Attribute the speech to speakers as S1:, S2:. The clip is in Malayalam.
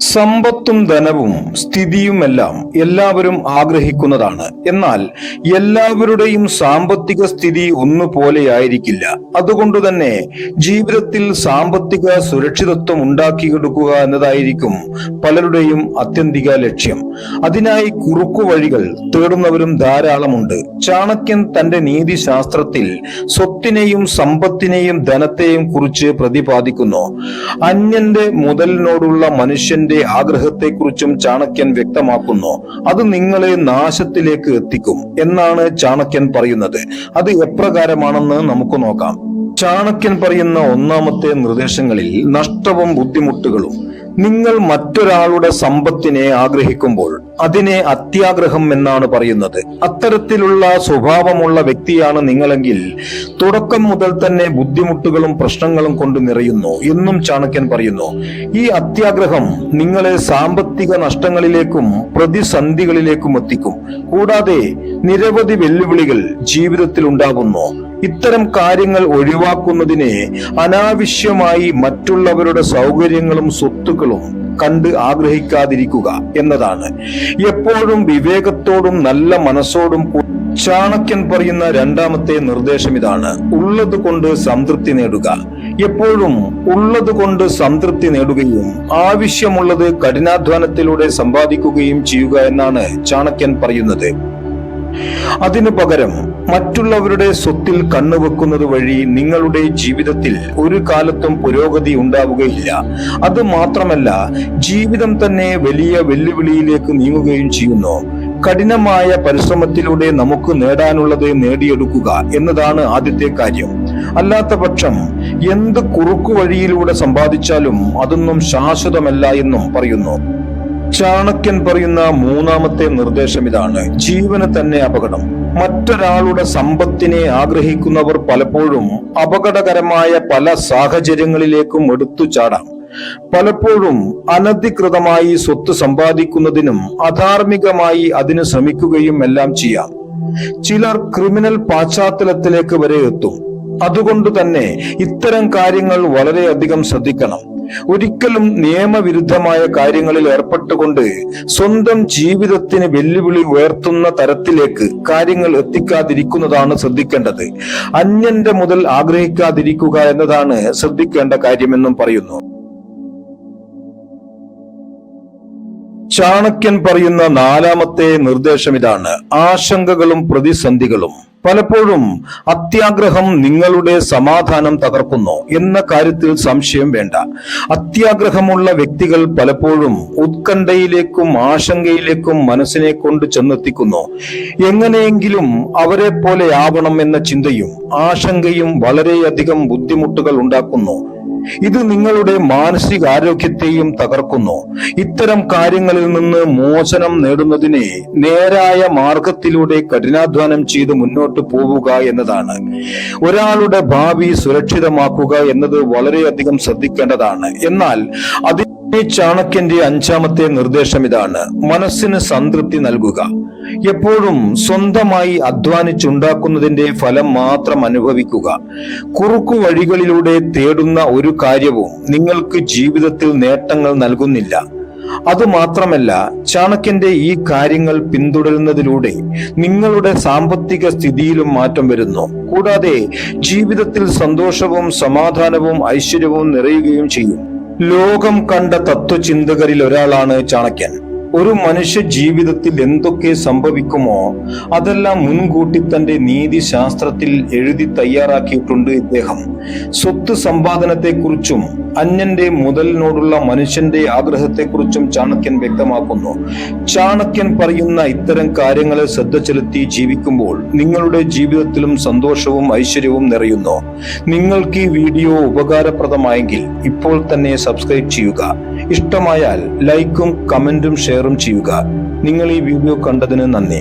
S1: സമ്പത്തും ധനവും സ്ഥിതിയുമെല്ലാം എല്ലാവരും ആഗ്രഹിക്കുന്നതാണ്. എന്നാൽ എല്ലാവരുടെയും സാമ്പത്തിക സ്ഥിതി ഒന്നുപോലെയായിരിക്കില്ല. അതുകൊണ്ട് തന്നെ ജീവിതത്തിൽ സാമ്പത്തിക സുരക്ഷിതത്വം ഉണ്ടാക്കിയെടുക്കുക എന്നതായിരിക്കും പലരുടെയും അത്യന്തിക ലക്ഷ്യം. അതിനായി കുറുക്കു വഴികൾ തേടുന്നവരും ധാരാളമുണ്ട്. ചാണക്യൻ തന്റെ നീതിശാസ്ത്രത്തിൽ സ്വത്തിനെയും സമ്പത്തിനെയും ധനത്തെയും കുറിച്ച് പ്രതിപാദിക്കുന്നു. അന്യന്റെ മുതലിനോടുള്ള മനുഷ്യന്റെ ആഗ്രഹത്തെക്കുറിച്ചും ചാണക്യൻ വ്യക്തമാക്കുന്നു. അത് നിങ്ങളെ നാശത്തിലേക്ക് എത്തിക്കും എന്നാണ് ചാണക്യൻ പറയുന്നത്. അത് എപ്രകാരമാണെന്ന് നമുക്ക് നോക്കാം. ചാണക്യൻ പറയുന്ന ഒന്നാമത്തെ നിർദ്ദേശങ്ങളിൽ നഷ്ടവും ബുദ്ധിമുട്ടുകളും. നിങ്ങൾ മറ്റൊരാളുടെ സമ്പത്തിനെ ആഗ്രഹിക്കുമ്പോൾ അതിനെ അത്യാഗ്രഹം എന്നാണ് പറയുന്നത്. അത്തരത്തിലുള്ള സ്വഭാവമുള്ള വ്യക്തിയാണ് നിങ്ങളെങ്കിൽ തുടക്കം മുതൽ തന്നെ ബുദ്ധിമുട്ടുകളും പ്രശ്നങ്ങളും കൊണ്ട് നിറയുന്നു എന്നും ചാണക്യൻ പറയുന്നു. ഈ അത്യാഗ്രഹം നിങ്ങളെ സാമ്പത്തിക നഷ്ടങ്ങളിലേക്കും പ്രതിസന്ധികളിലേക്കും എത്തിക്കും. കൂടാതെ നിരവധി വെല്ലുവിളികൾ ജീവിതത്തിൽ ഉണ്ടാകുന്നു. ഇത്തരം കാര്യങ്ങൾ ഒഴിവാക്കുന്നതിനെ അനാവശ്യമായി മറ്റുള്ളവരുടെ സൗകര്യങ്ങളും സ്വത്തുക്കളും കണ്ട് ആഗ്രഹിക്കാതിരിക്കുക എന്നതാണ്. എപ്പോഴും വിവേകത്തോടും നല്ല മനസ്സോടും ചാണക്യൻ പറയുന്ന രണ്ടാമത്തെ നിർദ്ദേശം ഇതാണ്. ഉള്ളത് കൊണ്ട് സംതൃപ്തി നേടുക. എപ്പോഴും ഉള്ളത് കൊണ്ട് സംതൃപ്തി നേടുകയും ആവശ്യമുള്ളത് കഠിനാധ്വാനത്തിലൂടെ സമ്പാദിക്കുകയും ചെയ്യുക എന്നാണ് ചാണക്യൻ പറയുന്നത്. അതിനു പകരം മറ്റുള്ളവരുടെ സ്വത്തിൽ കണ്ണുവെക്കുന്നത് വഴി നിങ്ങളുടെ ജീവിതത്തിൽ ഒരു കാലത്തും പുരോഗതി ഉണ്ടാവുകയില്ല. അത് മാത്രമല്ല ജീവിതം തന്നെ വലിയ വെല്ലുവിളിയിലേക്ക് നീങ്ങുകയും ചെയ്യുന്നു. കഠിനമായ പരിശ്രമത്തിലൂടെ നമുക്ക് നേടാനുള്ളത് നേടിയെടുക്കുക എന്നതാണ് ആദ്യത്തെ കാര്യം. അല്ലാത്ത പക്ഷം എന്ത് കുറുക്കു വഴിയിലൂടെ സമ്പാദിച്ചാലും അതൊന്നും ശാശ്വതമല്ല എന്നും പറയുന്നു. ചാണക്യൻ പറയുന്ന മൂന്നാമത്തെ നിർദ്ദേശം ഇതാണ്. ജീവന് തന്നെ അപകടം. മറ്റൊരാളുടെ സമ്പത്തിനെ ആഗ്രഹിക്കുന്നവർ പലപ്പോഴും അപകടകരമായ പല സാഹചര്യങ്ങളിലേക്കും എടുത്തു ചാടാം. പലപ്പോഴും അനധികൃതമായി സ്വത്ത് സമ്പാദിക്കുന്നതിനും അധാർമികമായി അതിന് ശ്രമിക്കുകയും എല്ലാം ചെയ്യാം. ചിലർ ക്രിമിനൽ പാശ്ചാത്തലത്തിലേക്ക് വരെ എത്തും. അതുകൊണ്ട് തന്നെ ഇത്തരം കാര്യങ്ങൾ വളരെയധികം ശ്രദ്ധിക്കണം. ഒരിക്കലും നിയമവിരുദ്ധമായ കാര്യങ്ങളിൽ ഏർപ്പെട്ടുകൊണ്ട് സ്വന്തം ജീവിതത്തിന് വെല്ലുവിളി ഉയർത്തുന്ന തരത്തിലേക്ക് കാര്യങ്ങൾ എത്തിക്കാതിരിക്കുന്നതാണ് ശ്രദ്ധിക്കേണ്ടത്. അന്യന്റെ മുതൽ ആഗ്രഹിക്കാതിരിക്കുക എന്നതാണ് ശ്രദ്ധിക്കേണ്ട കാര്യമെന്നും പറയുന്നു. ചാണക്യൻ പറയുന്ന നാലാമത്തെ നിർദ്ദേശം ഇതാണ്. ആശങ്കകളും പ്രതിസന്ധികളും. പലപ്പോഴും അത്യാഗ്രഹം നിങ്ങളുടെ സമാധാനം തകർക്കുന്നു എന്ന കാര്യത്തിൽ സംശയം വേണ്ട. അത്യാഗ്രഹമുള്ള വ്യക്തികൾ പലപ്പോഴും ഉത്കണ്ഠയിലേക്കും ആശങ്കയിലേക്കും മനസ്സിനെ കൊണ്ട് ചെന്നെത്തിക്കുന്നു. എങ്ങനെയെങ്കിലും അവരെ പോലെ ആവണം എന്ന ചിന്തയും ആശങ്കയും വളരെയധികം ബുദ്ധിമുട്ടുകൾ ഉണ്ടാക്കുന്നു. ഇത് നിങ്ങളുടെ മാനസികാരോഗ്യത്തെയും തകർക്കുന്നു. ഇത്തരം കാര്യങ്ങളിൽ നിന്ന് മോചനം നേടുന്നതിനെ നേരായ മാർഗത്തിലൂടെ കഠിനാധ്വാനം ചെയ്ത് മുന്നോട്ട് പോവുക എന്നതാണ്. ഒരാളുടെ ഭാവി സുരക്ഷിതമാക്കുക എന്നത് വളരെയധികം ശ്രദ്ധിക്കേണ്ടതാണ്. എന്നാൽ അതിന് ചാണക്യന്റെ അഞ്ചാമത്തെ നിർദ്ദേശം ഇതാണ്. മനസ്സിന് സംതൃപ്തി നൽകുക. എപ്പോഴും സ്വന്തമായി അധ്വാനിച്ചുണ്ടാക്കുന്നതിന്റെ ഫലം മാത്രം അനുഭവിക്കുക. കുറുക്കു വഴികളിലൂടെ തേടുന്ന ഒരു കാര്യവും നിങ്ങൾക്ക് ജീവിതത്തിൽ നേട്ടങ്ങൾ നൽകുന്നില്ല. അത് മാത്രമല്ല ചാണക്യന്റെ ഈ കാര്യങ്ങൾ പിന്തുടരുന്നതിലൂടെ നിങ്ങളുടെ സാമ്പത്തിക സ്ഥിതിയിലും മാറ്റം വരുന്നു. കൂടാതെ ജീവിതത്തിൽ സന്തോഷവും സമാധാനവും ഐശ്വര്യവും നിറയുകയും ചെയ്യും. ലോകം കണ്ട തത്വചിന്തകരിൽ ഒരാളാണ് ചാണക്യൻ. ഒരു മനുഷ്യ ജീവിതത്തിൽ എന്തൊക്കെ സംഭവിക്കുമോ അതെല്ലാം മുൻകൂട്ടി തന്റെ നീതിശാസ്ത്രത്തിൽ എഴുതി തയ്യാറാക്കിയിട്ടുണ്ട് ഇദ്ദേഹം. സ്വത്ത് സമ്പാദനത്തെക്കുറിച്ചും അന്യന്റെ മുതലിനോടുള്ള മനുഷ്യന്റെ ആഗ്രഹത്തെക്കുറിച്ചും ചാണക്യൻ വ്യക്തമാക്കുന്നു. ചാണക്യൻ പറയുന്ന ഇത്തരം കാര്യങ്ങളെ ശ്രദ്ധ ചെലുത്തി ജീവിക്കുമ്പോൾ നിങ്ങളുടെ ജീവിതത്തിലും സന്തോഷവും ഐശ്വര്യവും നിറയുന്നു. നിങ്ങൾക്ക് ഈ വീഡിയോ ഉപകാരപ്രദമായെങ്കിൽ ഇപ്പോൾ തന്നെ സബ്സ്ക്രൈബ് ചെയ്യുക. ഇഷ്ടമായാൽ ലൈക്കും കമന്റും ഷെയറും ചെയ്യുക. നിങ്ങൾ ഈ വീഡിയോ കണ്ടതിന് നന്ദി.